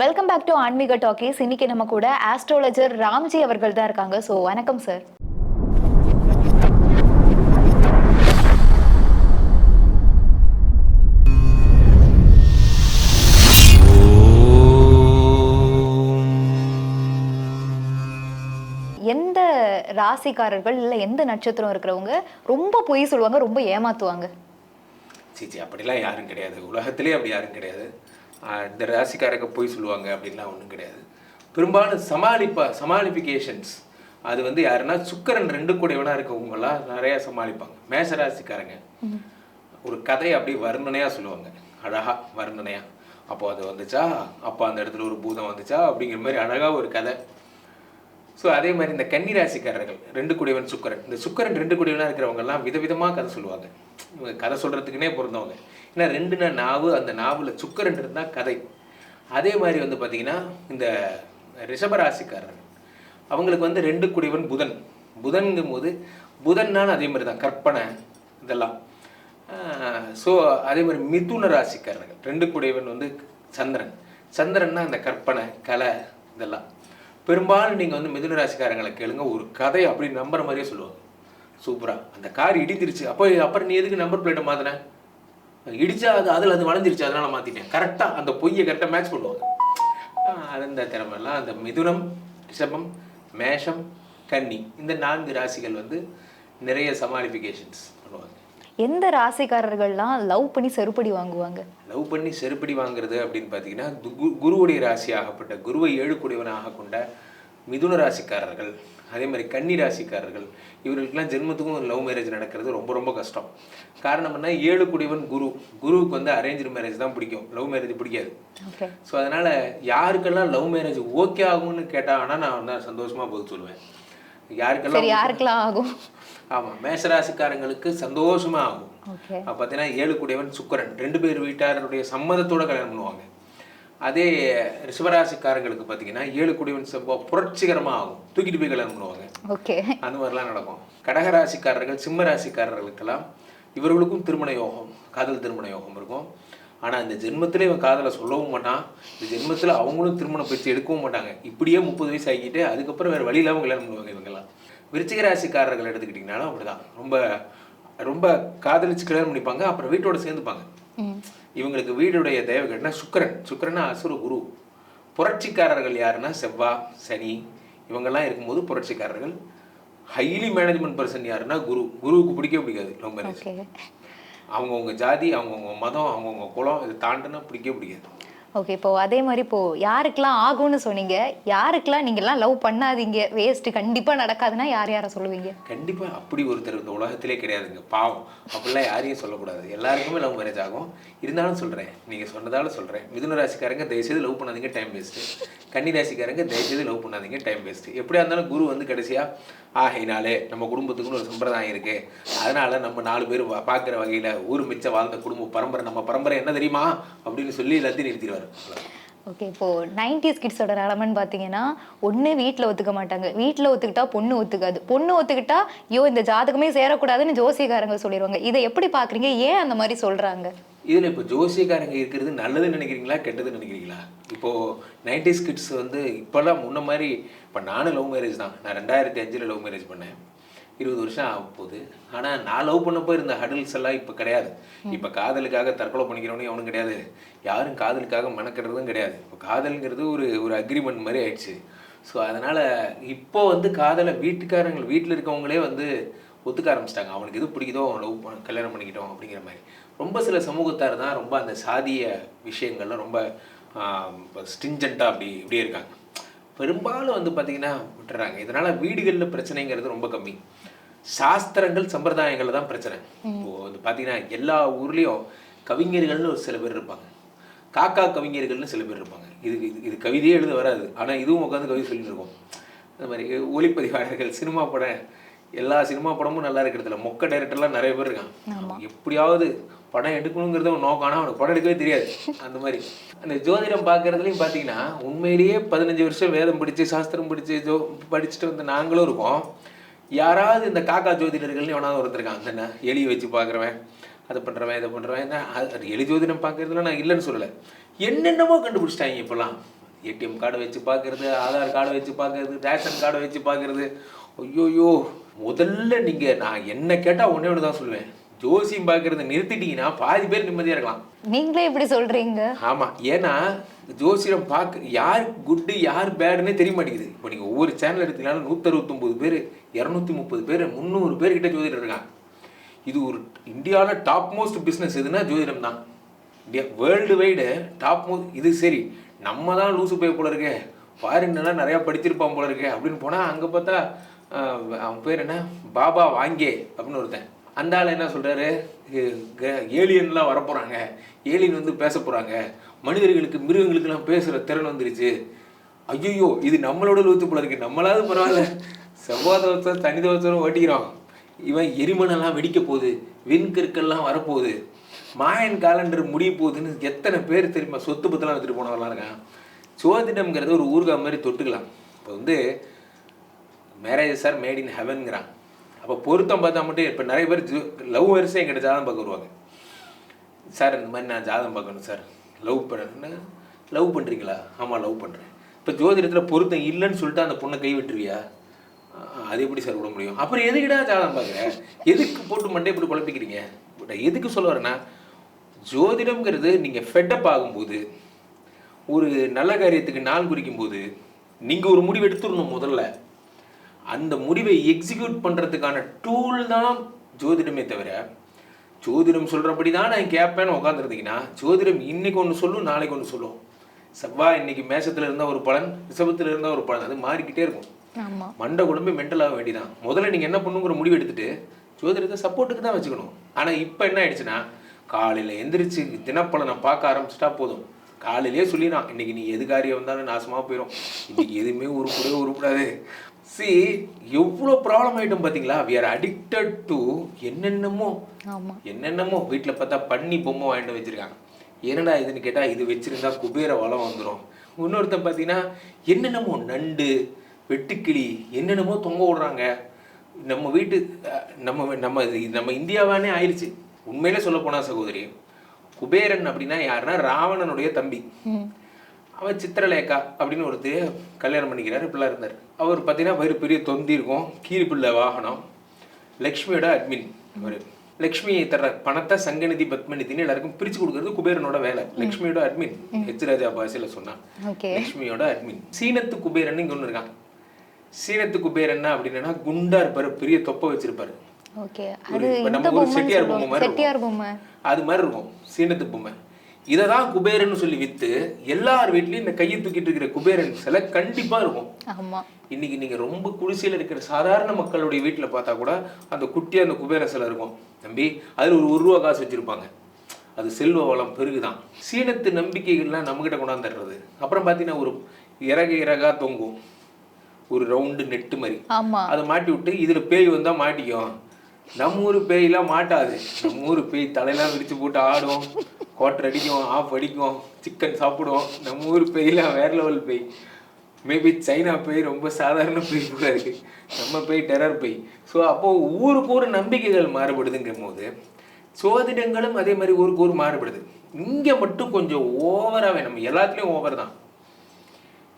Welcome back to ஆன்மீக talkies இன்னைக்கு நம்ம கூட ஆஸ்ட்ரோலஜர் ராம்ஜி அவர்கள் தான் இருக்காங்க. ஸோ வணக்கம் சார் எந்த ராசிக்காரர்கள் இல்லை எந்த நட்சத்திரம் இருக்கிறவங்க ரொம்ப பொய் சொல்லுவாங்க ரொம்ப ஏமாத்துவாங்க? சிச்சி அப்படிலாம் யாரும் கிடையாது. உலகத்திலே அப்படி யாரும் கிடையாது. இந்த ராசிக்காரங்க போய் சொல்லுவாங்க அப்படின்லாம் ஒன்றும் கிடையாது. பெரும்பாலும் சமாளிப்பா சமாளிஃபிகேஷன்ஸ் அது வந்து யாருன்னா சுக்கரன் ரெண்டு கூடையவனா இருக்கவங்கலாம் நிறைய சமாளிப்பாங்க. மேஷ ராசிக்காரங்க. ஒரு கதையை அப்படியே வர்ணனையாக சொல்லுவாங்க. அழகா வர்ணனையா. அப்போ அது வந்துச்சா? அப்போ அந்த இடத்துல ஒரு பூதம் வந்துச்சா? அப்படிங்கிற மாதிரி அழகா ஒரு கதை. ஸோ அதே மாதிரி இந்த கன்னிராசிக்காரர்கள் ரெண்டு குடிவன் சுக்கரன். இந்த சுக்கரன் ரெண்டு குடிவனாக இருக்கிறவங்கெல்லாம் விதவிதமாக கதை சொல்லுவாங்க. இவங்க கதை சொல்கிறதுக்குனே பிறந்தவங்க ஏன்னா ரெண்டுனா நாவு அந்த நாவில் சுக்கரன் இருந்தால் கதை. அதே மாதிரி வந்து பார்த்திங்கன்னா இந்த ரிஷபராசிக்காரர்கள். அவங்களுக்கு வந்து ரெண்டு குடிவன் புதன். புதன்ங்கும் போது புதன்னாலும் அதே மாதிரி தான் கற்பனை இதெல்லாம். ஸோ அதே மாதிரி மிதுன ராசிக்காரர்கள். ரெண்டு குடையவன் வந்து சந்திரன். சந்திரன்னா அந்த கற்பனை கலை இதெல்லாம். பெரும்பாலும் நீங்கள் வந்து மிதுன ராசிக்காரங்களை கேளுங்க ஒரு கதை அப்படி நம்புற மாதிரியே சொல்லுவாங்க. சூப்பராக அந்த கார் இடிஞ்சிருச்சு. அப்போ அப்புறம் நீ எதுக்கு நம்பர் பிளேட்டை மாற்றின இடிச்சா அது அதில் அது வளைஞ்சிருச்சு அதனால் மாற்றிட்டேன் கரெக்டாக அந்த பொய்யை கரெக்டாக மேட்ச் பண்ணுவாங்க. அந்த திறமெல்லாம் அந்த மிதுனம் ரிஷபம் மேஷம் கன்னி இந்த நான்கு ராசிகள் வந்து நிறைய சமாளிஃபிகேஷன்ஸ் எந்த ராசிக்காரர்கள்லாம் லவ் பண்ணி செருப்படி வாங்குவாங்க? லவ் பண்ணி செருப்படி வாங்குறது அப்படின்னு பார்த்தீங்கன்னா குருவுடைய ராசி ஆகப்பட்ட குருவை ஏழுக்குடையவனாக கொண்ட மிதுன ராசிக்காரர்கள் அதே மாதிரி கன்னி ராசிக்காரர்கள் இவர்களுக்கெல்லாம் ஜென்மத்துக்கும் லவ் மேரேஜ் நடக்கிறது ரொம்ப ரொம்ப கஷ்டம். காரணம் என்ன? ஏழு குடிவன் குரு. குருவுக்கு வந்து அரேஞ்ச் மேரேஜ் தான் பிடிக்கும். லவ் மேரேஜ் பிடிக்காது. ஸோ அதனால் யாருக்கெல்லாம் லவ் மேரேஜ் ஓகே ஆகும்னு கேட்டால் ஆனால் நான் வந்து சந்தோஷமாக பதில் சொல்லுவேன். யாருக்கெல்லாம் யாருக்கெல்லாம் ஆகும்? ஆமாம் மேஷராசிக்காரங்களுக்கு சந்தோஷமாக ஆகும். பார்த்தீங்கன்னா ஏழு கூடியவன் சுக்கிரன். ரெண்டு பேர் வீட்டாருடைய சம்மதத்தோட கல்யாணம் பண்ணுவாங்க. அதே ரிஷபராசிக்காரங்களுக்கு பார்த்தீங்கன்னா ஏழு கூடியவன் செவ்வாய் புரட்சிகரமாக ஆகும். தூக்கிட்டு போய் கல்யாணம் பண்ணுவாங்க. ஓகே. அந்த மாதிரிலாம் நடக்கும். கடகராசிக்காரர்கள் சிம்ம ராசிக்காரர்களுக்கெல்லாம் இவர்களுக்கும் திருமண யோகம் காதல் திருமண யோகம் இருக்கும். ஆனால் இந்த ஜென்மத்திலே இவன் காதலை சொல்லவும் மாட்டான். இந்த ஜென்மத்தில் அவங்களும் திருமண பயிற்சி எடுக்கவும் மாட்டாங்க. இப்படியே முப்பது வயசு ஆகிட்டு அதுக்கப்புறம் வேறு வழி இல்லாமல் கல்யாணம் பண்ணுவாங்க இவங்கெல்லாம்? விருச்சிக ராசிக்காரர்கள் எடுத்துக்கிட்டிங்கனாலும் அப்படிதான். ரொம்ப ரொம்ப காதலிச்சு கல்யாணம் பண்ணிப்பாங்க அப்புறம் வீட்டோட சேர்ந்துப்பாங்க. இவங்களுக்கு வீடுடைய தேவகன்னா சுக்கிரன். சுக்கிரனா அசுர குரு. புரட்சிக்காரர்கள் யாருன்னா செவ்வாய் சனி. இவங்கெல்லாம் இருக்கும்போது புரட்சிக்காரர்கள். ஹைலி மேனேஜ்மெண்ட் பர்சன் யாருன்னா குரு. குருவுக்கு பிடிக்கவே பிடிக்காது. லவ் மேரேஜ் அவங்கவுங்க ஜாதி அவங்கவுங்க மதம் அவங்கவுங்க குலம் இது தாண்டுனா பிடிக்கவே பிடிக்காது. ஓகே இப்போ அதே மாதிரி இப்போ யாருக்கெல்லாம் ஆகும்னு சொன்னீங்க யாருக்கெல்லாம் நீங்கள்லாம் லவ் பண்ணாதீங்க வேஸ்ட் கண்டிப்பா நடக்காதுன்னா யார் யாரை சொல்லுவீங்க? கண்டிப்பா அப்படி ஒருத்தர் இந்த உலகத்திலே கிடையாதுங்க பாவம். அப்படிலாம் யாரையும் சொல்லக்கூடாது. எல்லாருக்குமே லவ் மேரேஜ் ஆகும். இருந்தாலும் சொல்றேன் நீங்க சொன்னதால சொல்றேன். மிதுன ராசிக்காரங்க தயவுசெய்து லவ் பண்ணாதீங்க டைம் வேஸ்ட்டு கன்னி ராசிக்காரங்க தயவுசெய்து லவ் பண்ணாதீங்க டைம் வேஸ்ட்டு எப்படியா இருந்தாலும் குரு வந்து கடைசியா ஆகையினாலே நம்ம குடும்பத்துக்குன்னு ஒரு சம்பிரதாயம் இருக்கு. அதனால நம்ம நாலு பேர் பார்க்குற வகையில் ஊர் மிச்சம் வாழ்ந்த குடும்ப பரம்பரை நம்ம பரம்பரை என்ன தெரியுமா? அப்படின்னு சொல்லி எல்லாத்தையும் நிறுத்திடுவார். ஓகே இப்போ நைன்டிஸ் கிட்ஸோட நிலமன்னு பார்த்தீங்கன்னா ஒன்று வீட்டில் ஒத்துக்க மாட்டாங்க. வீட்டில் ஒத்துக்கிட்டா பொண்ணு ஒத்துக்காது. பொண்ணு ஒத்துக்கிட்டா ஐயோ இந்த ஜாதகமே சேரக்கூடாதுன்னு ஜோசியக்காரங்க சொல்லிடுவாங்க இதை எப்படி பார்க்குறீங்க ஏன் அந்த மாதிரி சொல்கிறாங்க இதில் இப்போ ஜோசியக்காரங்க இருக்கிறது நல்லதுன்னு நினைக்கிறீங்களா கெட்டதுன்னு நினைக்கிறீங்களா? இப்போது நைன்டிஸ் கிட்ஸ் வந்து இப்போல்லாம் முன்ன மாதிரி இப்போ நானும் லவ் மேரேஜ் தான். நான் ரெண்டாயிரத்தி அஞ்சில் லவ் மேரேஜ் பண்ணேன். இருபது வருஷம் ஆக போகுது ஆனால் நான் லவ் பண்ணப்போ இருந்த ஹடில்ஸ் எல்லாம் இப்போ கிடையாது. இப்போ காதலுக்காக தற்கொலை பண்ணிக்கிறவனே அவனும் கிடையாது. யாரும் காதலுக்காக மெனக்கிறதும் கிடையாது. இப்போ காதலுங்கிறது ஒரு ஒரு அக்ரிமெண்ட் மாதிரி ஆயிடுச்சு. ஸோ அதனால் இப்போ வந்து காதலை வீட்டுக்காரங்க வீட்டில் இருக்கவங்களே வந்து ஒத்துக்க ஆரம்பிச்சிட்டாங்க. அவனுக்கு எது பிடிக்குதோ அவன் லவ் பண்ண கல்யாணம் பண்ணிக்கிட்டோம் அப்படிங்கிற மாதிரி. ரொம்ப சில சமூகத்தார் தான் ரொம்ப அந்த சாதிய விஷயங்கள்ல ரொம்ப ஸ்டிஞ்சண்ட்டாக அப்படி இப்படியே இருக்காங்க. பெரும்பாலும் வந்து பார்த்திங்கன்னா விட்டுறாங்க. இதனால் வீடுகளில் பிரச்சனைங்கிறது ரொம்ப கம்மி. சாஸ்திரங்கள் சம்பிரதாயங்கள் தான் பிரச்சனை. இப்போது வந்து பார்த்தீங்கன்னா எல்லா ஊர்லேயும் கவிஞர்கள்னு ஒரு சில பேர் இருப்பாங்க. காக்கா கவிஞர்கள்னு சில பேர் இருப்பாங்க. இது இது இது கவிதையே எழுத வராது. ஆனால் இதுவும் உட்காந்து கவிதை சொல்லிட்டு இருக்கோம். அந்த மாதிரி ஒளிப்பதிவாளர்கள் சினிமா படம் எல்லா சினிமா படமும் நல்லா இருக்கிறதுல மொக்க டைரக்டர்லாம் நிறைய பேர் இருக்காங்க. எப்படியாவது படம் எடுக்கணுங்கிறது அவன் நோக்கம். ஆனால் அவனுக்கு படம் எடுக்கவே தெரியாது. அந்த மாதிரி. அந்த ஜோதிடம் பார்க்கறதுலையும் பார்த்தீங்கன்னா உண்மையிலேயே பதினஞ்சு வருஷம் வேதம் படித்து சாஸ்திரம் படித்து ஜோ படிச்சுட்டு வந்து நாங்களும் இருக்கோம். யாராவது இந்த காக்கா ஜோதிடர்கள்னு எவனாவது ஒருத்தர் இருக்கான். அந்த என்ன? எலியை வச்சு பார்க்குறவன் அதை பண்ணுறவன் இதை பண்ணுறவன் என்ன? அது- எலி ஜோதிடம் பார்க்கறதுல நான் இல்லைன்னு சொல்லலை. என்னென்னமோ கண்டுபிடிச்சிட்டாங்க இப்போல்லாம். ஏடிஎம் கார்டை வச்சு பார்க்கறது ஆதார் கார்டை வச்சு பார்க்கறது ரேஷன் கார்டை வச்சு பார்க்கறது ஐயோயோ! முதல்ல நீங்கள் நான் என்ன கேட்டால் ஒன்றே ஒன்று தான் சொல்லுவேன். ஜோசியம் பார்க்கறத நிறுத்திட்டீங்கன்னா பாதி பேர் நிம்மதியாக இருக்கலாம். நீங்களே இப்படி சொல்றீங்க? ஆமாம் ஏன்னா ஜோசியம் பார்க்க யார் குட்டு யார் பேடுன்னே தெரிய மாட்டேங்குது. இப்போ நீங்கள் ஒவ்வொரு சேனல் எடுத்தீங்கனாலும் நூற்றறுபத்தொம்போது பேர் இரநூத்தி முப்பது பேர் முந்நூறு பேர்கிட்ட ஜோதிடர் இருக்காங்க. இது ஒரு இந்தியாவில் டாப் மோஸ்ட் பிஸ்னஸ் எதுனா ஜோதிடம் தான். India world wide top most இது சரி நம்ம தான் லூசு போய் போல இருக்கே. ஃபாரின்லாம் நிறையா படிச்சிருப்பான் போல இருக்கே. அப்படின்னு போனால் அங்கே பார்த்தா அவன் பேர் என்ன? பாபா வாங்கே அப்படின்னு ஒருத்தன். அந்த ஆள் என்ன சொல்கிறாரு ஏலியன்லாம் வரப்போகிறாங்க ஏலியன் வந்து பேச போகிறாங்க மனிதர்களுக்கு மிருகங்களுக்கெல்லாம் பேசுகிற திறன் வந்துருச்சு. ஐயோ இது நம்மளோட லூத்து போல இருக்கு. நம்மளாவது பரவாயில்ல. செவ்வாய் தோசம் தனி தோசம் ஓட்டிக்கிறோம். இவன் எரிமணெல்லாம் வெடிக்க போகுது. விண்கற்கள்லாம் வரப்போகுது. மாயன் காலண்டர் முடிய போகுதுன்னு எத்தனை பேர் தெரியுமா? சொத்து பத்தெல்லாம் எடுத்துகிட்டு போனவங்களாம் இருக்கான் சோதிடம்ங்கிறது ஒரு ஊர்கா மாதிரி தொட்டுக்கலாம். இப்போ வந்து மேரேஜ் சார் மேட் இன் ஹெவன்ங்கிறான் அப்போ பொருத்தம் பார்த்தா மட்டும் இப்போ நிறைய பேர் லவ் வரிசை எங்கிட்ட ஜாதகம் பார்க்க வருவாங்க. சார் இந்த மாதிரி நான் ஜாதகம் பார்க்கணும் சார். லவ் பண்ண லவ் பண்ணுறீங்களா ஆமாம் லவ் பண்ணுறேன் இப்போ ஜோதிடத்தில் பொருத்தம் இல்லைன்னு சொல்லிட்டு அந்த பொண்ணை கை விட்டுருவியா? அது எப்படி சார் விட முடியும்? அப்புறம் எதுக்குடா ஜாதகம் பார்க்குறேன் எதுக்கு போட்டு மண்டே இப்படி குழப்பிக்கிறீங்க? எதுக்கு சொல்ல வரேன்னா ஜோதிடம்ங்கிறது நீங்கள் ஃபெட்டப் ஆகும்போது ஒரு நல்ல காரியத்துக்கு நாள் குறிக்கும் போது நீங்கள் ஒரு முடிவு எடுத்துடணும் முதல்ல. அந்த முடிவை எக்ஸிக்யூட் பண்ணுறதுக்கான டூல் தான் ஜோதிடமே தவிர ஜோதிடம் சொல்கிறபடி தான் நான் கேட்பேன்னு உட்காந்துருந்தீங்கன்னா ஜோதிடம் இன்னைக்கு ஒன்று சொல்லும் நாளைக்கு ஒன்று சொல்லும். செவ்வாய் இன்னைக்கு மேஷத்தில் இருந்தால் ஒரு பலன் ரிஷபத்தில் இருந்தால் ஒரு பலன் அது மாறிக்கிட்டே இருக்கும். மண்டை குழம்பு மென்டல் ஆக வேண்டியதான் முதல்ல நீங்கள் என்ன பண்ணுங்கிற முடிவு எடுத்துட்டு ஜோதிடத்தை சப்போர்ட்டுக்கு தான் வச்சுக்கணும். ஆனால் இப்போ என்ன ஆயிடுச்சுன்னா காலையில் எந்திரிச்சு தினப்பலனை பார்க்க ஆரம்பிச்சிட்டா போதும். காலையிலே சொல்லிடான் இன்னைக்கு நீ எது காரியம் வந்தாலும் நாசமாக போயிடும் இன்னைக்கு எதுவுமே உருப்படவே உருப்படாது. சி எவ்வளோ ப்ராப்ளம் ஆகிட்டோம் பார்த்தீங்களா வி ஆர் அடிக்டட் டு என்னென்னமோ என்னென்னமோ. வீட்டில் பார்த்தா பண்ணி பொம்மை வாங்கிட்டு வச்சிருக்காங்க. என்னடா இதுன்னு கேட்டால் இது வச்சிருந்தா குபேர வளம் வந்துடும் இன்னொருத்தன் பார்த்தீங்கன்னா என்னென்னமோ நண்டு வெட்டுக்கிளி என்னென்னமோ தொங்க விடுறாங்க. நம்ம வீட்டு நம்ம நம்ம நம்ம இந்தியாவானே ஆயிடுச்சு உண்மையிலே சொல்ல போனா சகோதரி குபேரன் அப்படின்னா யாருன்னா ராவணனுடைய தம்பி. ம். அவன் சித்திரலேகா அப்படின்னு ஒருத்தர் கல்யாணம் பண்ணிக்கிறாரு இப்படிலாம் இருந்தார். அவர் பார்த்தீங்கன்னா வயிறு பெரிய தொந்தி இருக்கும் கீரிப்பிள்ளை வாகனம். லக்ஷ்மியோட அட்மின் அவர் லக்ஷ்மி தர்ற பணத்தை சங்கநிதி பத்மநிதினு எல்லாருக்கும் பிரிச்சு கொடுக்கறது குபேரனோட வேலை. லக்ஷ்மியோட அட்மின் ஹெச் ராஜா பாஷையில் சொன்னான். லக்ஷ்மியோட அட்மின் சீனத்து குபேரன் இங்க ஒன்று இருக்கான். சீனத்து குபேரன்னா அப்படின்னா குண்டா இருப்பாரு பெரிய தொப்பை வச்சிருப்பாரு. நம்ம ஒரு செட்டியார் பொம்மை மாதிரி அது மாதிரி இருக்கும் சீனத்து பொம்மை. இதை தான் குபேரன் சொல்லி வித்து எல்லார் வீட்லயும் இந்த கையை தூக்கிட்டு இருக்கிற குபேரன் சிலை கண்டிப்பா இருக்கும். இன்னைக்கு நீங்க ரொம்ப குடிசையில் இருக்கிற சாதாரண மக்களுடைய வீட்டுல பார்த்தா கூட அந்த குட்டியா அந்த குபேர சிலை இருக்கும். தம்பி அதுல ஒரு ஒரு ரூபா காசு வச்சிருப்பாங்க. அது செல்வ வளம் பெருகுதான். சீனத்து நம்பிக்கைகள்லாம் நம்மகிட்ட கொண்டாந்துடுறது அப்புறம் பார்த்தீங்கன்னா ஒரு இறகு இறகா தொங்கும். ஒரு ரவுண்டு நெட்டு மாதிரி. அதை மாட்டி விட்டு இதுல பேய் வந்தா மாட்டிக்கும். நம்ம ஊர் பேய்லாம் மாட்டாது. நம்ம ஊர் பேய் தலையெல்லாம் விரிச்சு போட்டு ஆடும். கோட்டர் அடிக்கும் ஆஃப் அடிக்கும் சிக்கன் சாப்பிடும். நம்ம ஊர் பேய்லாம் வேற லெவல் பேய். மேபி சைனா பேய் ரொம்ப சாதாரண பேய் கூட இருக்கு. நம்ம பேய் டெரர் பேய். ஸோ அப்போ ஊருக்கு ஊர் நம்பிக்கைகள் மாறுபடுதுங்கிற போது சோதிடங்களும் அதே மாதிரி ஊருக்கு ஊர் மாறுபடுது. இங்க மட்டும் கொஞ்சம் ஓவராகவே நம்ம எல்லாத்துலேயும் ஓவர் தான்.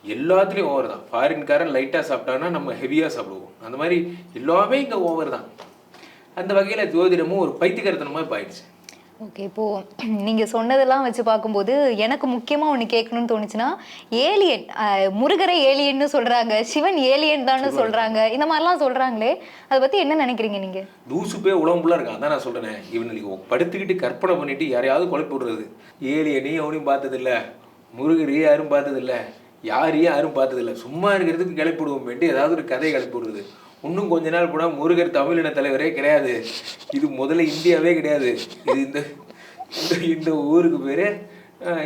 எல்லாத்துலேயும் ஓவர் தான். ஃபாரின்காரன் லைட்டாக சாப்பிட்டான்னா நம்ம ஹெவியாக சாப்பிடுவோம். அந்த மாதிரி எல்லாமே இங்கே ஓவர் தான். அந்த வகையில் ஜோதிடமும் ஒரு பைத்தியக்காரத்தனமாக இப்போ ஆயிடுச்சு. ஓகே இப்போ நீங்க சொன்னதெல்லாம் வச்சு பார்க்கும்போது எனக்கு முக்கியமா ஒண்ணு கேட்கணும்னு தோணுச்சுன்னா ஏலியன் முருகரை ஏலியன்னு சொல்றாங்க சிவன் ஏலியன் தான்னு சொல்றாங்க. இந்த மாதிரிலாம் சொல்றாங்களே அதை பத்தி என்ன நினைக்கிறீங்க நீங்க? லூசு போய் உடம்புல இருக்கான் அதான் நான் சொல்கிறேன் இவனுக்கு படுத்துக்கிட்டு கற்பனை பண்ணிட்டு யாரையாவது குழப்பி விடுறது ஏலியனையும் எவனையும் பார்த்ததில்ல. முருகரையும் யாரும் பார்த்ததில்ல. யாரையும் யாரும் பார்த்ததில்ல. சும்மா இருக்கிறதுக்கு கிளப்பிடுவோம் வேண்டி ஏதாவது ஒரு கதையை கிளப்பி விடுறது இன்னும் கொஞ்ச நாள் போனால் முருகர் தமிழின தலைவரே கிடையாது. இது முதல்ல இந்தியாவே கிடையாது. இது இந்த இந்த- ஊருக்கு பேர்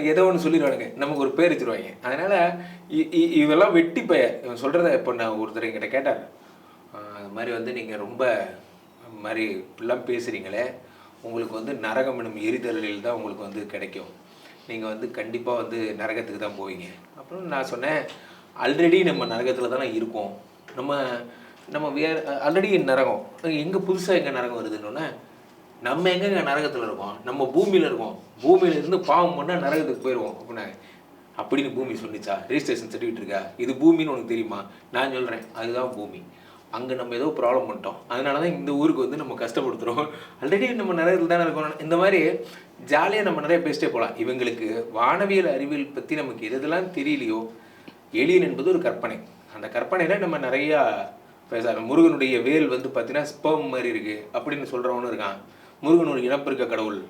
ஏதோ ஒன்று சொல்லிடுவானுங்க. நமக்கு ஒரு பேர் வச்சிருவாங்க. அதனால் இதெல்லாம் வெட்டி பெயர் இவன் சொல்கிறத இப்போ நான் ஒருத்தர் என்கிட்ட கேட்டார். அது மாதிரி வந்து நீங்கள் ரொம்ப மாதிரி இப்படிலாம் பேசுகிறீங்களே உங்களுக்கு வந்து நரகம் எனும் எரிதலில் தான் உங்களுக்கு வந்து கிடைக்கும். நீங்கள் வந்து கண்டிப்பாக வந்து நரகத்துக்கு தான் போவீங்க. அப்புறம் நான் சொன்னேன் ஆல்ரெடி நம்ம நரகத்தில் தானே இருக்கோம். நம்ம நம்ம வேற ஆல்ரெடி நரகம். எங்கே புதுசாக எங்கே நரகம் வருதுன்னொன்னே நம்ம எங்கெங்க நரகத்தில் இருக்கோம்? நம்ம பூமியில் இருக்கோம். பூமியில இருந்து பாவம் பண்ணால் நரகத்துக்கு போயிடுவோம் அப்படின்னாங்க அப்படின்னு பூமி சொன்னிச்சா ரிஜிஸ்ட்ரேஷன் சர்டிஃபிகேட் இருக்கா? இது பூமின்னு உனக்கு தெரியுமா? நான் சொல்கிறேன் அதுதான் பூமி. அங்கே நம்ம ஏதோ ப்ராப்ளம் பண்ணிட்டோம். அதனால தான் இந்த ஊருக்கு வந்து நம்ம கஷ்டப்படுத்துகிறோம் ஆல்ரெடி நம்ம நரகத்தில் தானே இருக்கோம். இந்த மாதிரி ஜாலியாக நம்ம நிறைய பேசிட்டே போகலாம் இவங்களுக்கு வானவியல் அறிவியல் பற்றி நமக்கு எது எதெல்லாம் தெரியலையோ எலியன் என்பது ஒரு கற்பனை. அந்த கற்பனையில் நம்ம நிறையா பேச முருகனுடைய வேல் வந்து பார்த்தீங்கன்னா ஸ்பெர்ம் மாதிரி இருக்குது அப்படின்னு சொல்கிறவனும் இருக்கான். முருகன் ஒரு இனப்பெருக்க கடவுள்.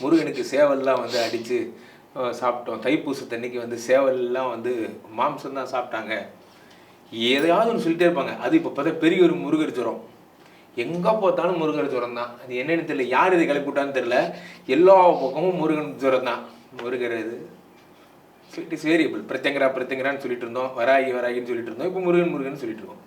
முருகனுக்கு சேவல்லாம் வந்து அடித்து சாப்பிட்டோம். தைப்பூசத்தன்னைக்கு வந்து சேவல்லாம் வந்து மாம்சம் தான் சாப்பிட்டாங்க. எதையாவது ஒன்று சொல்லிட்டே இருப்பாங்க. அது இப்போ பார்த்தா பெரிய ஒரு முருகர் ஜுரம். எங்கே பார்த்தாலும் முருகர் ஜுரம் தான் அது என்னென்னு தெரியல. யார் இதை கிளப்பி தெரியல. எல்லா பக்கமும் முருகன் ஜுரம் தான் முருகர் இது. இட் இஸ் வேரியபிள் பிரத்யங்கரா பிரத்யங்கரான்னு சொல்லிட்டு இருந்தோம். வராகி வராகின்னு சொல்லிட்டு இருந்தோம். இப்போ முருகன் முருகன் சொல்லிட்டு இருக்கோம்.